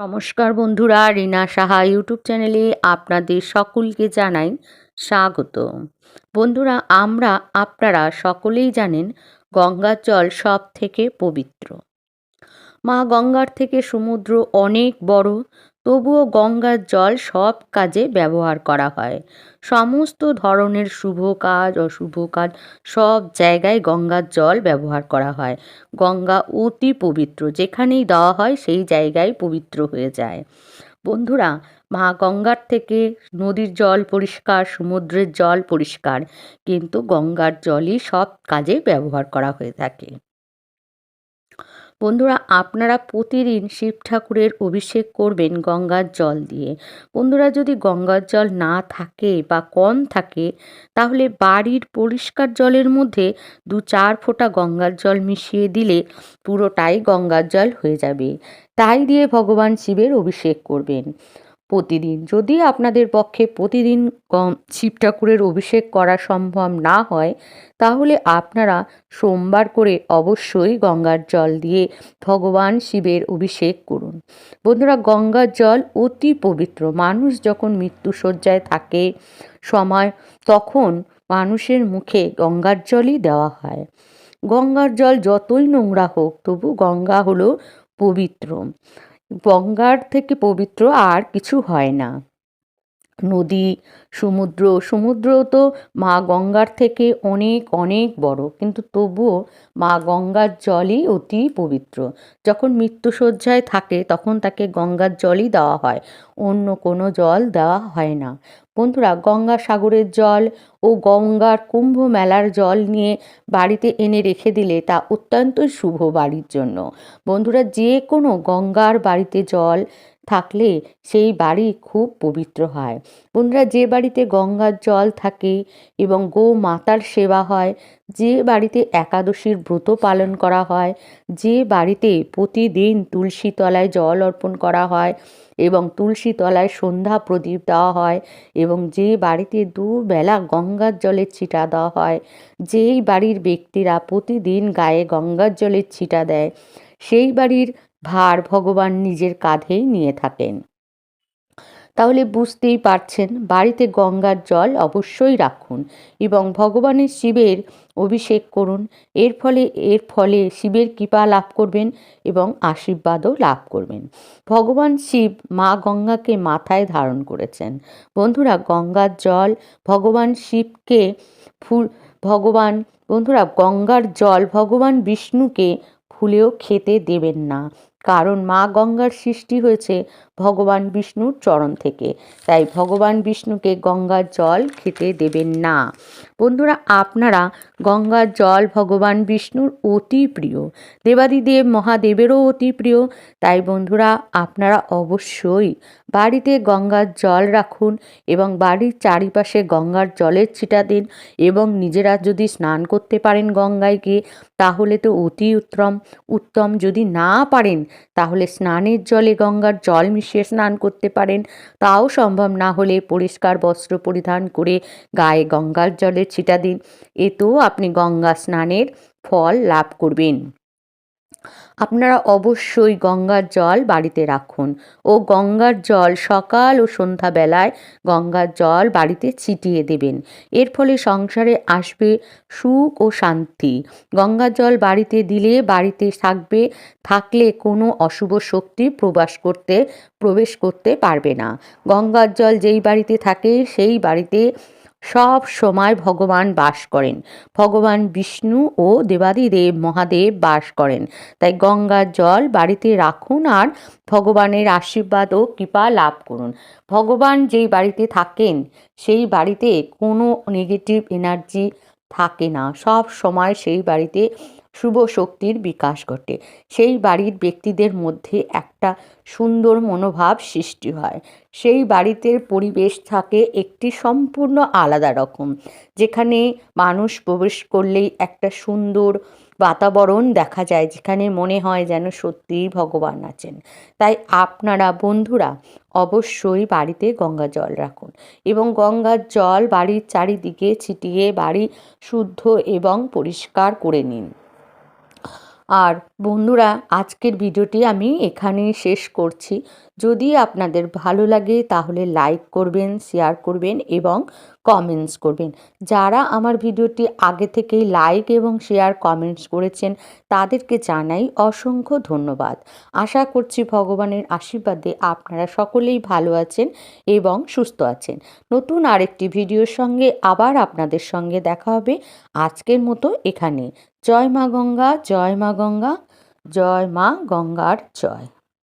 নমস্কার বন্ধুরা, রিনা সাহা ইউটিউব চ্যানেলে আপনাদের সকলকে জানাই স্বাগত। বন্ধুরা, আমরা আপনারা সকলেই জানেন গঙ্গার জল সব থেকে পবিত্র। মা গঙ্গার থেকে সমুদ্র অনেক বড় তবুও গঙ্গার জল সব কাজে ব্যবহার করা হয়। সমস্ত ধরনের শুভ কাজ, অশুভ কাজ সব জায়গায় গঙ্গার জল ব্যবহার করা হয়। গঙ্গা অতি পবিত্র, যেখানেই দেওয়া হয় সেই জায়গায় পবিত্র হয়ে যায়। বন্ধুরা, মা গঙ্গার থেকে নদীর জল পরিষ্কার, সমুদ্রের জল পরিষ্কার, কিন্তু গঙ্গার জলই সব কাজে ব্যবহার করা হয়ে থাকে। বন্ধুরা, আপনারা প্রতিদিন শিব ঠাকুরের অভিষেক করবেন গঙ্গার জল দিয়ে। বন্ধুরা, যদি গঙ্গার জল না থাকে বা কম থাকে, তাহলে বাড়ির পরিষ্কার জলের মধ্যে দু চার ফোঁটা গঙ্গার জল মিশিয়ে দিলে পুরোটাই গঙ্গার জল হয়ে যাবে। তাই দিয়ে ভগবান শিবের অভিষেক করবেন। প্রতিদিন। যদি আপনাদের পক্ষে প্রতিদিন শিব ঠাকুরের অভিষেক করা সম্ভব না হয়, তাহলে আপনারা সোমবার করে অবশ্যই গঙ্গার জল দিয়ে ভগবান শিবের অভিষেক করুন। বন্ধুরা, গঙ্গার জল অতি পবিত্র। মানুষ যখন মৃত্যুসজ্জায় থাকে সময়, তখন মানুষের মুখে গঙ্গার জলই দেওয়া হয়। গঙ্গার জল যতই নোংরা হোক, তবু গঙ্গা হলো পবিত্র। গঙ্গার থেকে পবিত্র আর কিছু হয় না। নদী, সমুদ্র সমুদ্র তো মা গঙ্গার থেকে অনেক অনেক বড়। কিন্তু তবুও মা গঙ্গার জলই অতি পবিত্র। যখন মৃত্যুসজ্জায় থাকে, তখন তাকে গঙ্গার জলই দেওয়া হয়, অন্য কোনো জল দেওয়া হয় না। বন্ধুরা, গঙ্গা সাগরের জল ও গঙ্গার কুম্ভ মেলার জল নিয়ে বাড়িতে এনে রেখে দিলে তা অত্যন্তই শুভ বাড়ির জন্য। বন্ধুরা, যে কোনো গঙ্গার বাড়িতে জল থাকলে সেই বাড়ি খুব পবিত্র হয়। বন্ধুরা, যে বাড়িতে গঙ্গার জল থাকে এবং গো মাতার সেবা হয়, যে বাড়িতে একাদশীর ব্রত পালন করা হয়, যে বাড়িতে প্রতিদিন তুলসী তলায় জল অর্পণ করা হয় এবং তুলসী তলায় সন্ধ্যা প্রদীপ দেওয়া হয় এবং যে বাড়িতে দুবেলা গঙ্গার জলের ছিটা দেওয়া হয়, যেই বাড়ির ব্যক্তিরা প্রতিদিন গায়ে গঙ্গার জলের ছিটা দেয়, সেই বাড়ির ভার ভগবান নিজের কাঁধেই নিয়ে থাকেন। তাহলে বুঝতেই পারছেন, বাড়িতে গঙ্গার জল অবশ্যই রাখুন এবং ভগবানের শিবের অভিষেক করুন। এর ফলে এর ফলে শিবের কৃপা লাভ করবেন এবং আশীর্বাদও লাভ করবেন। ভগবান শিব মা গঙ্গাকে মাথায় ধারণ করেছেন। বন্ধুরা, গঙ্গার জল ভগবান শিবকে ফুল, ভগবান, বন্ধুরা, গঙ্গার জল ভগবান বিষ্ণুকে ফুলেও খেতে দেবেন না। কারণ মা গঙ্গার সৃষ্টি হয়েছে ভগবান বিষ্ণুর চরণ থেকে। তাই ভগবান বিষ্ণুকে গঙ্গার জল খেতে দেবেন না। বন্ধুরা, আপনারা গঙ্গার জল ভগবান বিষ্ণুর অতি প্রিয়। দেবাদিদেব মহাদেবেরও অতি প্রিয়। তাই বন্ধুরা, আপনারা অবশ্যই বাড়িতে গঙ্গার জল রাখুন এবং বাড়ির চারিপাশে গঙ্গার জলের ছিটা দিন এবং নিজেরা যদি স্নান করতে পারেন গঙ্গায় গিয়ে, তাহলে তো অতি উত্তম। উত্তম যদি না পারেন, তাহলে স্নানের জলে গঙ্গার জল মিশিয়ে স্নান করতে পারেন। তাও সম্ভব না হলে পরিষ্কার বস্ত্র পরিধান করে গায়ে গঙ্গার জলে ছিটা দিন। এতেও আপনি গঙ্গা স্নানের ফল লাভ করবেন। আপনারা অবশ্যই গঙ্গার জল বাড়িতে রাখুন ও গঙ্গার জল সকাল ও সন্ধ্যাবেলায় গঙ্গার জল বাড়িতে ছিটিয়ে দেবেন। এর ফলে সংসারে আসবে সুখ ও শান্তি। গঙ্গার জল বাড়িতে দিলে বাড়িতে থাকবে, থাকলে কোনো অশুভ শক্তি প্রবাস করতে, প্রবেশ করতে পারবে না। গঙ্গার জল যেই বাড়িতে থাকে সেই বাড়িতে সব সময় ভগবান বাস করেন। ভগবান বিষ্ণু ও দেবাদিদেব মহাদেব বাস করেন। তাই গঙ্গার জল বাড়িতে রাখুন আর ভগবানের আশীর্বাদ ও কৃপা লাভ করুন। ভগবান যেই বাড়িতে থাকেন, সেই বাড়িতে কোনো নেগেটিভ এনার্জি থাকে না। সব সময় সেই বাড়িতে শুভ শক্তির বিকাশ ঘটে। সেই বাড়ির ব্যক্তিদের মধ্যে একটা সুন্দর মনোভাব সৃষ্টি হয়। সেই বাড়িতে পরিবেশ থাকে একটি সম্পূর্ণ আলাদা রকম, যেখানে মানুষ প্রবেশ করলেই একটা সুন্দর বাতাবরণ দেখা যায়, যেখানে মনে হয় যেন সত্যিই ভগবান আছেন। তাই আপনারা, বন্ধুরা, অবশ্যই বাড়িতে গঙ্গা জল রাখুন এবং গঙ্গার জল বাড়ির চারিদিকে ছিটিয়ে বাড়ি শুদ্ধ এবং পরিষ্কার করে নিন। আর বন্ধুরা, আজকের ভিডিওটি আমি এখানেই শেষ করছি। যদি আপনাদের ভালো লাগে, তাহলে লাইক করবেন শেয়ার করবেন এবং কমেন্টস করবেন। যারা আমার ভিডিওটি আগে থেকেই লাইক এবং শেয়ার কমেন্টস করেছেন, তাদেরকে জানাই অসংখ্য ধন্যবাদ। আশা করছি ভগবানের আশীর্বাদে আপনারা সকলেই ভালো আছেন এবং সুস্থ আছেন। নতুন আরেকটি ভিডিওর সঙ্গে আবার আপনাদের সঙ্গে দেখা হবে আজকের মতো এখানে জয় মা গঙ্গা, জয় মা গঙ্গা, জয় মা গঙ্গার জয়।